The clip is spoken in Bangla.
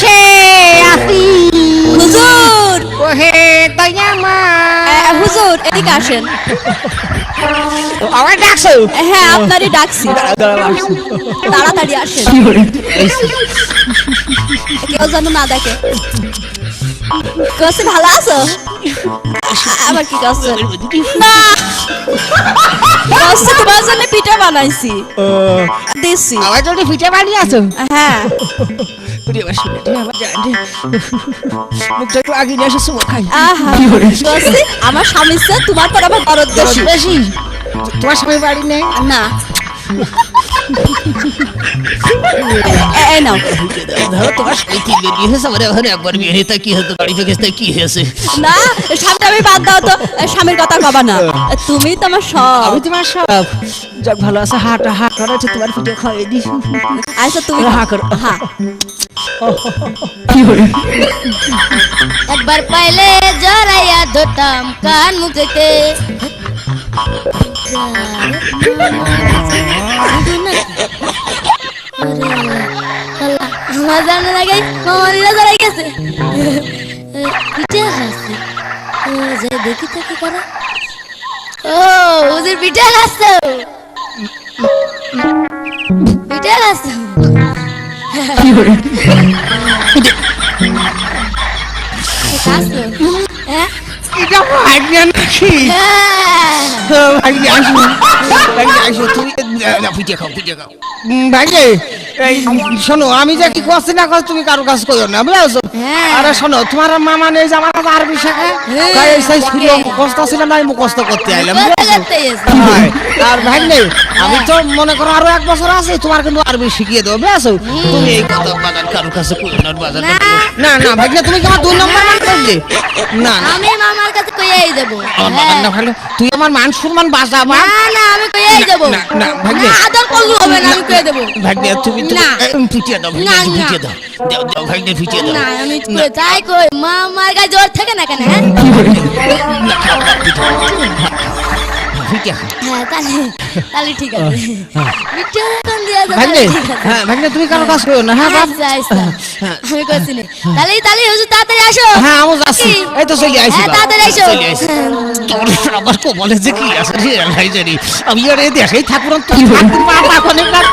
সে আসি হুজুর ওহে দয়ামা হুজুর এদিকে আসেন। আমার ডাকছো? হ্যাঁ আপনারই ডাকছি। তাড়াতাড়ি আসেন। কেউ যেন না দেখে। কসে ভালো আছো? আবার কি করছ না। কসে তোমার জন্য পিঠা বানাইছি। দিছি। আমার জন্য পিঠে বানিয়ে আছো হ্যাঁ মুখটা একটু আগে নিয়ে এসে খাই। আহা আমার স্বামীর তোমার পর আমার দরদ বেশি তোমার স্বামী বাড়ি নেই? না। এ- নাও। ধরো তোমার স্বামী তিন হয়েছে? আমার এখন একবার বিয়ে হয়েছে তা কি হতো বাড়ি থেকে কি হয়েছে? না স্বামী আমি বাদ দাও তো। স্বামীর কথা কবা না। তুমি তো সব। আমি তোমার সব। যাক ভালো আছে? হাটা হাট করা তোমার পিঠে খাওয়াই দি আচ্ছা তুমি হা করো। হ্যাঁ একবার পাইলে জড়াইয়া ধরতাম কান মুখেতে। আমার জানার আগে মামারিরা জড়াই গেছে পিঠে খাচ্ছে ও, দেখি তো কি করে ও ওদের পিঠে খাচ্ছে পিঠে খাচ্ছে হ্যাঁ। এটা হ্যাঁ ভাগ্য আসো ভাগ্য আসো তুমি না পিঠে খাও পিঠে খাও ভাগ্যে এই শোনো আমি যে কি করছি না করছি তুমি কারও কাজ করো না বুঝছ। আরে শোনো তোমার মামা নেই যে আমার আরবি শেখে তাই এই সেই স্কুলে মুখস্থ ছিল না আমি মুখস্থ করতে আইলাম আর ভাগ্নে আমি তো মনে করো আরও এক বছর আছে তোমার কিন্তু আরবি শিখিয়ে দেবো বুঝছ তুমি এই কথা বাজার কারোর কাছে কইও না বাজার না না না ভাগ্নে তুমি কি আমার দুই নম্বর মান করলে না না কইয়াই দেব আমার না ভালো তুই আমার মান সম্মান বাঁচাবা না না আমি কইয়াই দেব না, না, ভাগ্নে। আদর করলে হবে না আমি কইয়া দেব ভাগ্নে তুমি তুমি পিঠে দাও না। পিঠে দাও দাও দাও ভাগ্নে পিঠে দাও না আমি তাই কই মামার গায়ে জোর থাকে না কেন হ্যাঁ না খাও খাও, পিঠে পিঠে খাও হ্যাঁ তাহলে তাহলে ঠিক আছে। মিঠে কোন দিয়া ভাগ্নে হ্যাঁ ভাগ্নে তুমি কারও কাজ করো না হ্যাঁ বাপ। আচ্ছা, আচ্ছা। আমি করছি না। তাহলে তাহলে হুজুর তাড়াতাড়ি আসো। হ্যাঁ আমি যাচ্ছি? এই তো চলে আইছি হ্যাঁ তাড়াতাড়ি আসো। চলে আসি। তোর আমার কপালে যে কি আছে রে ভাই জানি। আমি আর এই দেশেই ঠাকুর তুই ঠাকুর বাবা কোনে কার